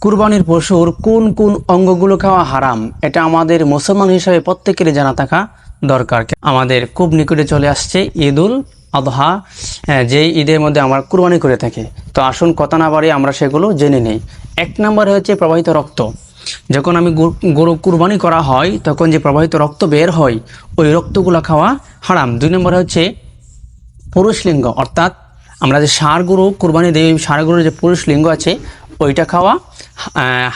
কুরবানির পশুর কোন কোন অঙ্গগুলো খাওয়া হারাম, এটা আমাদের মুসলমান হিসাবে প্রত্যেকেরই জানা থাকা দরকার। আমাদের খুব নিকটে চলে আসছে ঈদুল আদহা যে ঈদের মধ্যে আমরা কুরবানি করে থাকি। তো আসুন কথা না বাড়িয়ে আমরা সেগুলো জেনে নেই। এক নম্বরে হচ্ছে প্রবাহিত রক্ত। যখন আমি গরু- কুরবানি করা হয়, তখন যে প্রবাহিত রক্ত বের হয়, ওই রক্তগুলো খাওয়া হারাম। দুই নম্বরে হচ্ছে পুরুষ লিঙ্গ অর্থাৎ আমরা যে ষাঁড় গরু কোরবানি দিই, ষাঁড় গরুর যে পুরুষ লিঙ্গ আছে ওইটা খাওয়া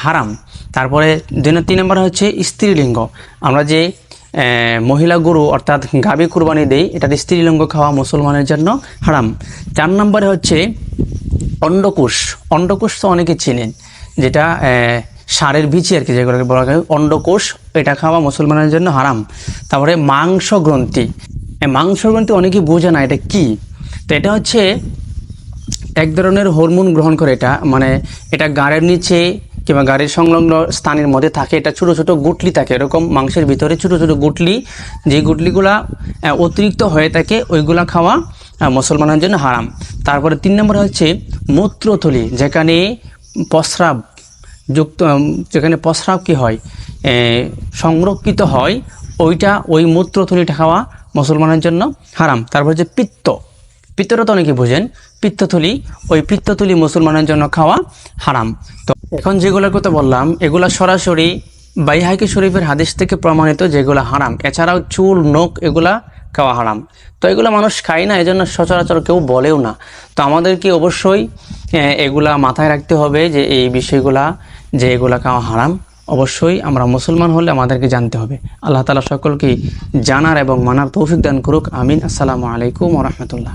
হারাম। তারপরে দুই তিন নম্বর হচ্ছে স্ত্রীলিঙ্গ। আমরা যে মহিলা গরু অর্থাৎ গাভী কুরবানি দেই এটার স্ত্রীলিঙ্গ খাওয়া মুসলমানের জন্য হারাম। চার নম্বরে হচ্ছে অন্ডকোষ। অন্ডকোষ তো অনেকে চেনেন, যেটা ষাঁড়ের বিচি আর কি, যেগুলোকে বলা হয়। অন্ডকোষ, এটা খাওয়া মুসলমানের জন্য হারাম। তারপরে মাংস গ্রন্থি মাংস গ্রন্থি অনেকেই বোঝে না এটা কি। তো এটা হচ্ছে এক ধরনের হরমোন গ্রহণ করে এটা মানে এটা গাড়ের নিচে কিংবা গাড়ির সংলগ্ন স্থানের মধ্যে থাকে, এটা ছোট ছোট গুটলি থাকে, এরকম মাংসের ভিতরে ছোট ছোট গুটলি, যে গুটলিগুলা অতিরিক্ত হয়ে থাকে, ওইগুলা খাওয়া মুসলমানের জন্য হারাম। তারপরে তিন নম্বর হচ্ছে মূত্রথলি, যেখানে প্রস্রাব যুক্ত যেখানে প্রস্রাব কি হয় সংরক্ষিত হয়, ওইটা ওই মূত্রথলিটা খাওয়া মুসলমানের জন্য হারাম। তারপর হচ্ছে পিত্ত। পিত্তটা তো অনেকে বোঝেন, পিত্তথলি, ওই পিত্তথলি মুসলমানের জন্য খাওয়া হারাম। তো এখন যেগুলোর কথা বললাম, এগুলা সরাসরি বাইহাকি শরীফের হাদিস থেকে প্রমাণিত যেগুলো হারাম। এছাড়াও চুল, নখ, এগুলা খাওয়া হারাম। তো এগুলো মানুষ খায় না, এজন্য সচরাচর কেউ বলেও না। তো আমাদেরকে অবশ্যই এগুলা মাথায় রাখতে হবে যে এই বিষয়গুলা, যে এগুলা খাওয়া হারাম। অবশ্যই আমরা মুসলমান হলে আমাদেরকে জানতে হবে। আল্লাহ তালা সকলকে জানার এবং মানার তৌফিক দান করুক। আমিন। আসসালামু আলাইকুম রহমতুল্লাহ।